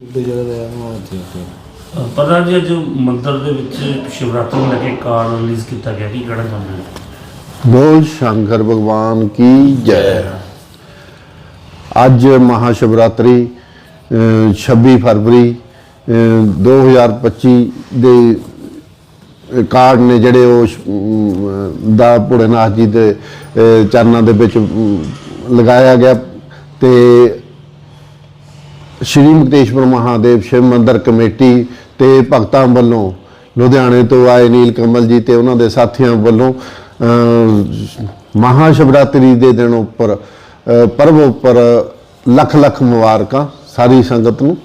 ਜਗ੍ਹਾ ਉੱਥੇ ਉੱਥੇ ਪਤਾ ਜੀ ਅੱਜ ਮੰਦਿਰ ਦੇ ਵਿੱਚ ਸ਼ਿਵਰਾਤਰੀ ਨੂੰ ਲੈ ਕੇ ਕਾਰ ਰਿਲੀਜ਼ ਕੀਤਾ ਗਿਆ ਕੀ ਕਹਿਣਾ ਚਾਹੁੰਦੇ ਹੋ? ਬੋਲ ਸ਼ੰਕਰ ਭਗਵਾਨ ਕੀ ਜੈ। ਅੱਜ ਮਹਾਸ਼ਿਵਰਾਤਰੀ ਅਹ 26 ਫਰਵਰੀ ਅਹ 2025 ਦੇ ਅਹ ਕਾਰਡ ਨੇ ਜਿਹੜੇ ਉਹ ਸ਼- ਅਮ, ਦਾ ਭੋਲੇਨਾਥ ਜੀ ਦੇ ਅਹ ਚਰਨਾਂ ਦੇ ਵਿੱਚ ਅਮ, ਲਗਾਇਆ ਗਿਆ ਤੇ ਸ਼੍ਰੀ ਮੁਕਤੇਸ਼ਵਰ ਮਹਾਦੇਵ ਸ਼ਿਵ ਮੰਦਿਰ ਕਮੇਟੀ ਤੇ ਭਗਤਾਂ ਵੱਲੋਂ ਲੁਧਿਆਣੇ ਤੋਂ ਆਏ ਨੀਲ ਕਮਲ ਜੀ ਤੇ ਉਹਨਾਂ ਦੇ ਸਾਥੀਆਂ ਵੱਲੋਂ ਮਹਾ ਸ਼ਿਵਰਾਤਰੀ ਦੇ ਦਿਨ ਉੱਪਰ ਪਰਵ ਉੱਪਰ ਲੱਖ ਲੱਖ ਮੁਬਾਰਕਾਂ ਸਾਰੀ ਸੰਗਤ ਨੂੰ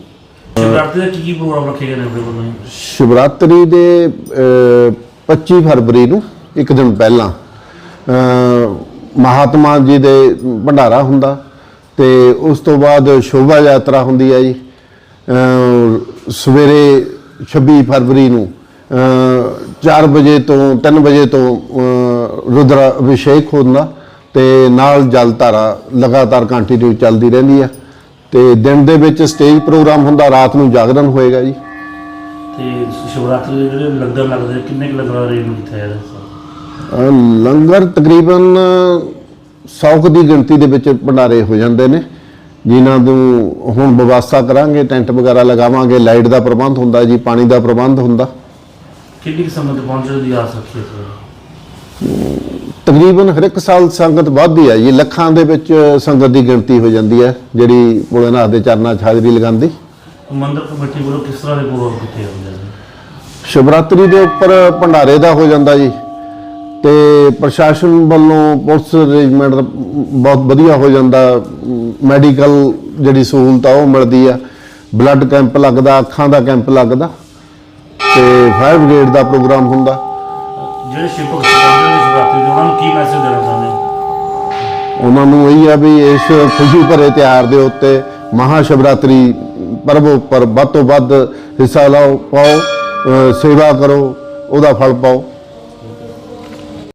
ਸ਼ਿਵਰਾਤਰੀ ਦਾ ਕੀ ਕੀ ਪ੍ਰੋਗਰਾਮ ਰੱਖੇ ਗਏ ਨੇ ਆਪਣੇ ਵੱਲੋਂ ਜੀ? ਸ਼ਿਵਰਾਤਰੀ ਦੇ ਅਹ, 25 ਫਰਵਰੀ ਨੂੰ ਇੱਕ ਦਿਨ ਪਹਿਲਾਂ ਮਹਾਤਮਾ ਜੀ ਦੇ ਭੰਡਾਰਾ ਹੁੰਦਾ ਤੇ ਉਸ ਤੋਂ ਬਾਅਦ ਸ਼ੋਭਾ ਯਾਤਰਾ ਹੁੰਦੀ ਹੈ ਜੀ। ਸਵੇਰੇ 26 ਫਰਵਰੀ ਨੂੰ 4 ਵਜੇ ਤੋਂ 3 ਵਜੇ ਤੋਂ ਰੁਦਰ ਅਭਿਸ਼ੇਕ ਹੁੰਦਾ ਤੇ ਨਾਲ ਜਲ ਧਾਰਾ ਲਗਾਤਾਰ ਕੰਟੀਨਿਊ ਚੱਲਦੀ ਰਹਿੰਦੀ ਹੈ ਤੇ ਦਿਨ ਦੇ ਵਿੱਚ ਸਟੇਜ ਪ੍ਰੋਗਰਾਮ ਹੁੰਦਾ ਰਾਤ ਨੂੰ ਜਾਗਰਣ ਹੋਏਗਾ ਜੀ। ਤੇ ਸ਼ਿਵਰਾਤਰੀ ਦੇ ਜਿਹੜੇ ਲੰਗਰ ਲੱਗਦੇ ਕਿੰਨੇ ਕੁ ਲੰਗਰਾਂ ਦਾ ਅਰੇਂਜਮੈਂਟ ਕੀਤਾ ਜਾਂਦਾ ਲੰਗਰ ਤਕਰੀਬਨ 100 ਕੁ ਦੀ ਗਿਣਤੀ ਦੇ ਵਿੱਚ ਭੰਡਾਰੇ ਹੋ ਜਾਂਦੇ ਨੇ। ਜਿਨ੍ਹਾਂ ਨੂੰ ਹੁਣ ਵਿਵਸਥਾ ਕਰਾਂਗੇ ਟੈਂਟ ਵਗੈਰਾ ਲਗਾਵਾਂਗੇ ਲਾਈਟ ਦਾ ਪ੍ਰਬੰਧ ਹੁੰਦਾ ਜੀ ਪਾਣੀ ਦਾ ਪ੍ਰਬੰਧ ਹੁੰਦਾ। ਕਿੰਨੀ ਸਮੇਂ ਤੋਂ ਪਹੁੰਚਣ ਦੀ ਆਸ ਰੱਖੀ ਹੈ ਤਕਰੀਬਨ ਹਰ ਇੱਕ ਸਾਲ ਸੰਗਤ ਵੱਧਦੀ ਹੈ ਜੀ ਲੱਖਾਂ ਦੇ ਵਿੱਚ ਸੰਗਤ ਦੀ ਗਿਣਤੀ ਹੋ ਜਾਂਦੀ ਹੈ ਜਿਹੜੀ ਭੋਲੇਨਾਥ ਦੇ ਚਰਨਾਂ 'ਚ ਹਾਜ਼ਰੀ ਲਗਾਉਂਦੀ। ਮੰਦਿਰ ਕਮੇਟੀ ਵੱਲੋਂ ਕਿਸ ਤਰ੍ਹਾਂ ਦੇ ਪ੍ਰੋਗਰਾਮ ਕੀਤੇ ਜਾਂਦੇ ਨੇ ਸ਼ਿਵਰਾਤਰੀ ਦੇ ਉੱਪਰ ਭੰਡਾਰੇ ਦਾ ਹੋ ਜਾਂਦਾ ਜੀ। ਤੇ ਪ੍ਰਸ਼ਾਸਨ ਵੱਲੋਂ ਪੁਲਿਸ ਅਰੇਂਜਮੈਂਟ ਬਹੁਤ ਵਧੀਆ ਹੋ ਜਾਂਦਾ। ਮੈਡੀਕਲ ਜਿਹੜੀ ਸਹੂਲਤ ਆ ਉਹ ਮਿਲਦੀ ਆ। ਬਲੱਡ ਕੈਂਪ ਲੱਗਦਾ ਅੱਖਾਂ ਦਾ ਕੈਂਪ ਲੱਗਦਾ ਤੇ ਫਾਇਰ ਬ੍ਰਿਗੇਡ ਦਾ ਪ੍ਰੋਗਰਾਮ ਹੁੰਦਾ। ਜਿਹੜੇ ਭਗਤ ਪਹੁੰਚੇ ਨੇ ਸ਼ਿਵਰਾਤਰੀ ਦੇ ਉਹਨਾਂ ਨੂੰ ਕੀ ਮੈਸੇਜ ਦੇਣਾ ਚਾਹੁੰਦੇ ਉਹਨਾਂ ਨੂੰ ਇਹੀ ਆ ਵੀ ਇਸ ਖੁਸ਼ੀ ਭਰੇ ਤਿਉਹਾਰ ਦੇ ਉੱਤੇ ਮਹਾ ਸ਼ਿਵਰਾਤਰੀ ਪਰਬ ਉੱਪਰ ਵੱਧ ਤੋਂ ਵੱਧ ਹਿੱਸਾ ਲਓ ਪਾਓ ਸੇਵਾ ਕਰੋ ਉਹਦਾ ਫਲ ਪਾਓ।